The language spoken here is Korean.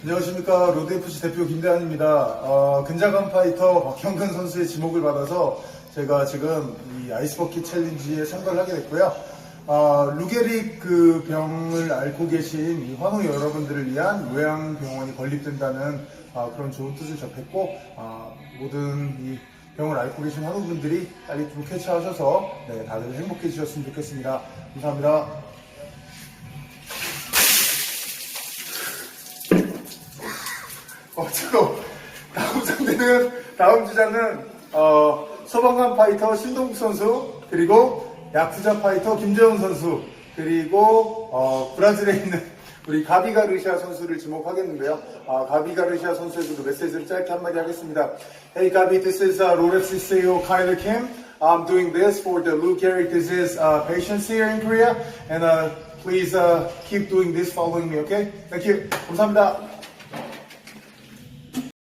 안녕하십니까 로드FC 대표 김대한입니다. 어, 근자감 파이터 박형근 선수의 지목을 받아서 제가 지금 이 아이스버킷 챌린지에 참가를 하게 됐고요. 아, 루게릭 그 병을 앓고 계신 이 환우 여러분들을 위한 요양병원이 건립된다는 아, 그런 좋은 뜻을 접했고 아, 모든 이 병을 앓고 계신 환우분들이 빨리 좀 쾌차하셔서 네, 다들 행복해지셨으면 좋겠습니다. 감사합니다. 어, 잠깐. 다음 상대는, 다음 주자는, 어, 소방관 파이터 신동국 선수, 그리고 야쿠자 파이터 김재훈 선수, 그리고, 어, 브라질에 있는 우리 가비 가르시아 선수를 지목하겠는데요. 아, 가비 가르시아 선수에게도 메시지를 짧게 한마디 하겠습니다. Hey, Gabi, this is uh, Rolex CEO Kyler Kim. I'm doing this for the Lou Gehrig disease uh, patients here in Korea. And uh, please uh, keep doing this following me, okay? Thank you. 감사합니다.